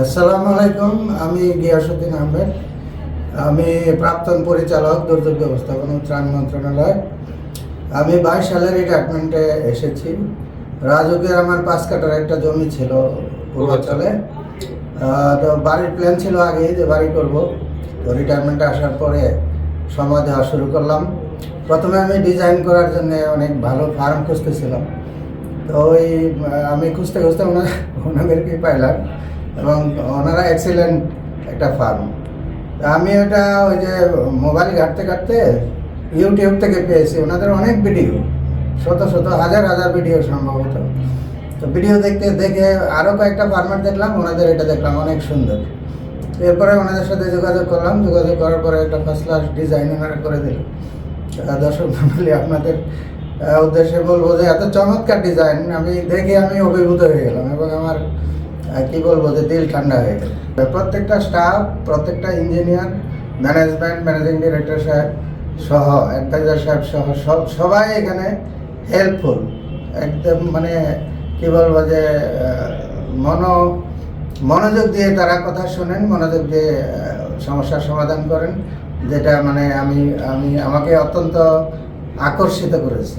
আসসালামু আলাইকুম, আমি গিয়াসুদ্দিন আহমেদ। আমি প্রাক্তন পরিচালক, দুর্যোগ ব্যবস্থাপনা ত্রাণ মন্ত্রণালয়। আমি বাইশ সালে রিটায়ারমেন্টে এসেছি। রাজুকের আমার পাঁচ কাটার একটা জমি ছিল পূর্বাঞ্চলে। তো বাড়ির প্ল্যান ছিল আগেই যে বাড়ি করব। তো রিটায়ারমেন্টে আসার পরে সময় দেওয়া শুরু করলাম। প্রথমে আমি ডিজাইন করার জন্য অনেক ভালো ফার্ম খুঁজতেছিলাম। তো ওই আমি খুঁজতে খুঁজতে ওনাদেরকেই পাইলাম। এবং ওনারা এক্সিলেন্ট একটা ফার্ম আমি ওটা ওই যে মোবাইল ঘাটতে ঘাটতে ইউটিউব থেকে পেয়েছি। ওনাদের অনেক ভিডিও শত শত, হাজার হাজার ভিডিও সম্ভবত। তো ভিডিও দেখতে দেখে আরও কয়েকটা ফার্মার দেখলাম, ওনাদের এটা দেখলাম, অনেক সুন্দর। এরপরে ওনাদের সাথে যোগাযোগ করলাম, যোগাযোগ করার পরে একটা ফার্স্ট ক্লাস ডিজাইন ওনারা করে দিল। দর্শক মন্ডলী, আপনাদের উদ্দেশ্যে বলব যে এত চমৎকার ডিজাইন আমি দেখে আমি অভিভূত হয়ে গেলাম এবং আমার কি বলব যে দিল ঠান্ডা হয়ে গেল। প্রত্যেকটা স্টাফ প্রত্যেকটা ইঞ্জিনিয়ার ম্যানেজমেন্ট ম্যানেজিং ডিরেক্টর সাহেব সহ অ্যাডভাইজার সাহেব সহ, সব, সবাই এখানে হেল্পফুল একদম মানে কি বলব যে মনো, মনোযোগ দিয়ে তারা কথা শোনেন, মনোযোগ দিয়ে সমস্যার সমাধান করেন, যেটা মানে আমি আমি, আমাকে অত্যন্ত আকর্ষিত করেছে।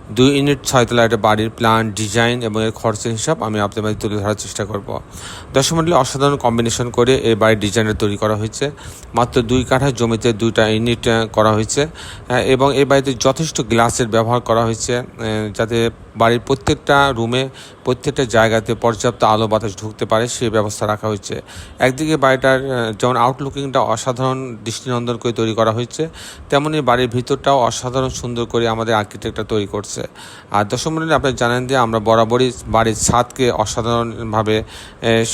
দুই ইউনিট ছয়তলা একটা বাড়ির প্ল্যান ডিজাইন এবং এর খরচের হিসাব আমি আপনাদের মাঝে তুলে ধরার চেষ্টা করব। দর্শক মন্ডলী অসাধারণ কম্বিনেশন করে এই বাড়ির ডিজাইনটা তৈরি করা হয়েছে। মাত্র দুই কাঠা জমিতে দুইটা ইউনিট করা হয়েছে। এবং এই বাড়িতে যথেষ্ট গ্লাসের ব্যবহার করা হয়েছে যাতে বাড়ির প্রত্যেকটা রুমে প্রত্যেকটা জায়গাতে পর্যাপ্ত আলো বাতাস ঢুকতে পারে, সেই ব্যবস্থা রাখা হয়েছে। একদিকে বাড়িটার যেমন আউটলুকিংটা অসাধারণ দৃষ্টিনন্দন করে তৈরি করা হয়েছে, তেমনি বাড়ির ভিতরটাও অসাধারণ সুন্দর করে আমাদের আর্কিটেক্টটা তৈরি করছে। আর দশম মন্ডলী, আপনি জানেন যে আমরা বরাবরই বাড়ির ছাদকে অসাধারণভাবে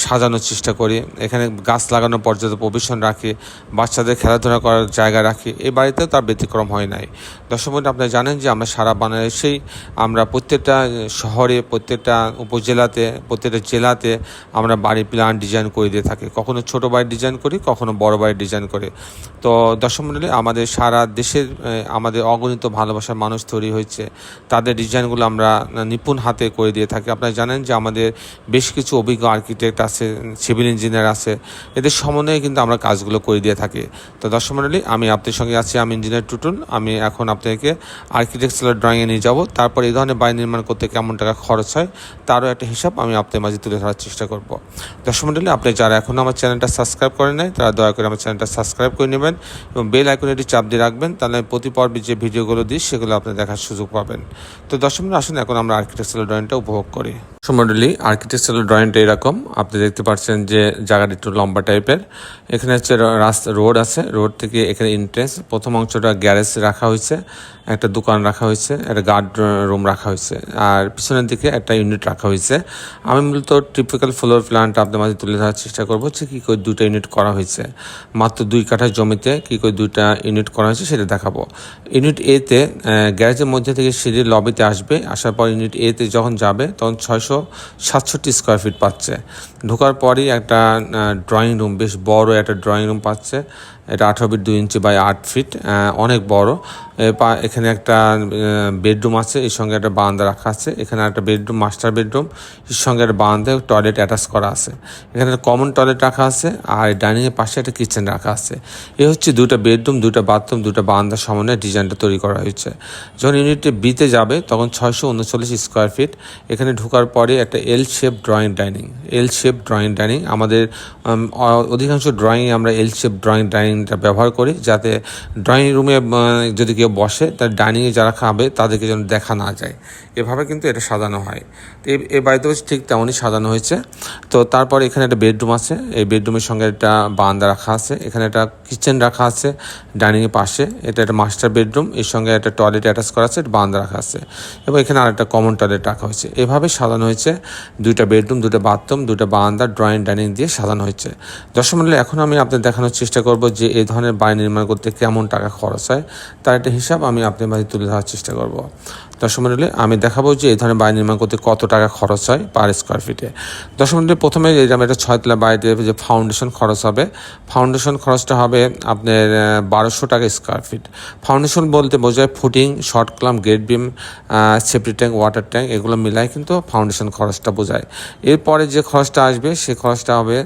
সাজানোর চেষ্টা করি। এখানে গাছ লাগানো পর্যাপ্ত প্রবেশন রাখি, বাচ্চাদের খেলাধুলা করার জায়গা রাখি। এই বাড়িতে তার ব্যতিক্রম হয় নাই। দশম মন্ডলী, আপনি জানেন যে আমরা সারা বাংলাদেশেই আমরা প্রত্যেকটা শহরে, প্রত্যেকটা উপজেলাতে, প্রত্যেকটা জেলাতে আমরা বাড়ি প্ল্যান ডিজাইন করে দিয়ে থাকি। কখনো ছোট বাড়ি ডিজাইন করি, কখনো বড় বাড়ি ডিজাইন করি। তো দশম মন্ডলী, আমাদের সারা দেশের আমাদের অগণিত ভালোবাসার মানুষ তৈরি হয়েছে। তাদের ডিজাইনগুলো আমরা নিপুণ হাতে করে দিয়ে থাকি। আপনারা জানেন যে আমাদের বেশ কিছু অভিজ্ঞ আর্কিটেক্ট আছে সিভিল ইঞ্জিনিয়ার আছে। এদের সমন্বয়ে কিন্তু আমরা কাজগুলো করে দিয়ে থাকি। তো দর্শক মন্ডলী, আমি আপনার সঙ্গে আছি, আমি ইঞ্জিনিয়ার টুটুল। আমি এখন আপনাদেরকে আর্কিটেকচারাল ড্রয়িংয়ে নিয়ে যাব। তারপর এই ধরনের বাড়ি নির্মাণ করতে কেমন টাকা খরচ হয়, তারও একটা হিসাব আমি আপনাদের মাঝে তুলে ধরার চেষ্টা করব। দর্শক মন্ডলী, আপনি যারা এখনও আমার চ্যানেলটা সাবস্ক্রাইব করেন নাই, তারা দয়া করে আমার চ্যানেলটা সাবস্ক্রাইব করে নেবেন এবং বেল আইকনেটি চাপ দিয়ে রাখবেন। তাহলে প্রতি পর্বে যে ভিডিওগুলো দিই, সেগুলো আপনি দেখার সুযোগ পাবেন। তো দর্শক আসুন এখন আমরা আর্কিটেকচারাল ড্রয়িংটা উপভোগ করি। মন্ডলী আর্কিটেকচারাল ড্রয়িংটা এরকম। আপনি দেখতে পাচ্ছেন যে জায়গাটা একটু লম্বা টাইপের। এখানে হচ্ছে রাস্তা, রোড আছে। রোড থেকে এখানে এন্ট্রেন্স প্রথম অংশটা গ্যারেজ রাখা হয়েছে। একটা দোকান রাখা হয়েছে, একটা গার্ড রুম রাখা হয়েছে। আর পিছনের দিকে একটা ইউনিট রাখা হয়েছে। আমি মূলত টিপিক্যাল ফ্লোর প্ল্যানটা আপনাদের মাঝে তুলে ধরার চেষ্টা করব যে কী করে দুটো ইউনিট করা হয়েছে। মাত্র দুই কাঠা জমিতে কী করে দুইটা ইউনিট করা হয়েছে সেটা দেখাবো। ইউনিট এতে গ্যারেজের মধ্যে থেকে সিঁড়ির লবিতে আসবে। আসার পর ইউনিট এতে যখন যাবে, তখন ছয়শো সাতষট্টি স্কোয়ার ফিট পাচ্ছে। ঢোকার পরই একটা ড্রয়িং রুম বেশ বড় একটা ড্রয়িং রুম পাচ্ছে। এটা আঠারো ফিট দুই ইঞ্চি বাই আট ফিট অনেক বড়। এখানে একটা বেডরুম আছে, এর সঙ্গে একটা বারান্দা রাখা আছে, এখানে একটা বেডরুম, মাস্টার বেডরুম, এর সঙ্গে একটা বারান্দা টয়লেট অ্যাটাচ করা আছে। এখানে কমন টয়লেট রাখা আছে, আর ডাইনিংয়ের পাশে একটা কিচেন রাখা আছে। এ হচ্ছে দুটো বেডরুম দুটো বাথরুম দুটো বারান্দার সমন্বয়ে ডিজাইনটা তৈরি করা হয়েছে। যখন ইউনিটে বিতে যাবে, তখন ছয়শো উনচল্লিশ স্কোয়ার ফিট এখানে ঢোকার পরে একটা L shape drawing dining L shape drawing dining আমাদের অধিকাংশ ড্রয়িংয়ে আমরা এল শেপ ড্রয়িং ডাইনিংটা ব্যবহার করি, যাতে ড্রয়িং রুমে যদি কেউ বসে, তার ডাইনিংয়ে যারা খাবে, তাদেরকে যেন দেখা না যায়। এভাবে কিন্তু এটা সাজানো হয়। তো এই- বাড়িতেও ঠিক তেমনই সাজানো হয়েছে। তো তারপর এখানে একটা বেডরুম আছে। এই বেডরুমের সঙ্গে একটা বারান্দা রাখা আছে। এখানে একটা কিচেন রাখা আছে ডাইনিংয়ের পাশে। এটা একটা মাস্টার বেডরুম। এর সঙ্গে একটা টয়লেট অ্যাটাচ করা আছে, একটা বারান্দা রাখা আছে। এবং এখানে আরেকটা কমন টয়লেট রাখা হয়েছে। এভাবে সাজানো হয়েছে। দুইটা বেডরুম দুটো বাথরুম দুটো বারান্দা, ড্রয়িং, ডাইনিং দিয়ে সাজানো হয়েছে। দর্শক মন্ডলী, এখন আমি আপনাদের দেখানোর চেষ্টা করব যে এই ধরনের বাড়ি নির্মাণ করতে কেমন টাকা খরচ হয়। তার একটা হিসাব আমি আপনার মাঝে তুলে ধরার চেষ্টা করব। মন্ডলী, আমি দেখাবো যে এই ধরনের বাড়ি নির্মাণ করতে কত টাকা খরচ হয় পার স্কোয়ার ফিটে দর্শক মন্ডলী, প্রথমে এরকম একটা ছয়তলা বাড়িতে যে ফাউন্ডেশন খরচ হবে। ফাউন্ডেশন খরচটা হবে আপনার বারোশো টাকা স্কোয়ার ফিট ফাউন্ডেশন বলতে বোঝায় footing short column grade beam septic tank water tank এগুলো মিলাই কিন্তু ফাউন্ডেশন খরচটা বোঝায়। এরপরে যে খরচটা আসবে, সে খরচটা হবে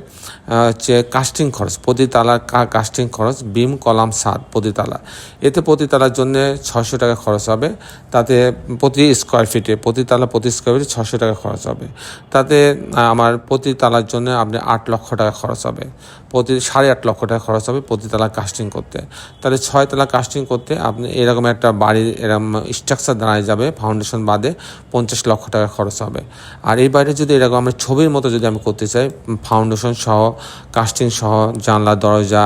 হচ্ছে কাস্টিং খরচ প্রতি তালার কাস্টিং খরচ বিম কলাম সাত প্রতি তালা এতে প্রতি তালার জন্য ছশো টাকা খরচ হবে। তাতে প্রতি স্কোয়ার ফিটে প্রতি তালা, প্রতি স্কোয়ার ফিটে ছশো টাকা খরচ হবে। তাতে আমার প্রতি তালার জন্য আপনি আট লক্ষ টাকা খরচ হবে। প্রতি, সাড়ে আট লক্ষ টাকা খরচ হবে প্রতি তালা কাস্টিং করতে। তাহলে ছয় তালা কাস্টিং করতে আপনি এরকম একটা বাড়ির এরকম স্ট্রাকচার দাঁড়ায় যাবে ফাউন্ডেশন বাদে পঞ্চাশ লক্ষ টাকা খরচ হবে। আর এই বাইরে যদি এরকম আমরা ছবির মতো যদি আমি করতে চাই ফাউন্ডেশন সহ কাস্টিং সহ, জানলা, দরজা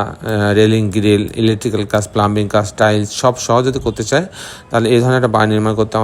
রেলিং গ্রিল ইলেকট্রিক্যাল কাজ প্লাম্বিং কাজ টাইলস সব সহ যদি করতে চাই, তাহলে এই ধরনের একটা বাড়ি নির্মাণ করতে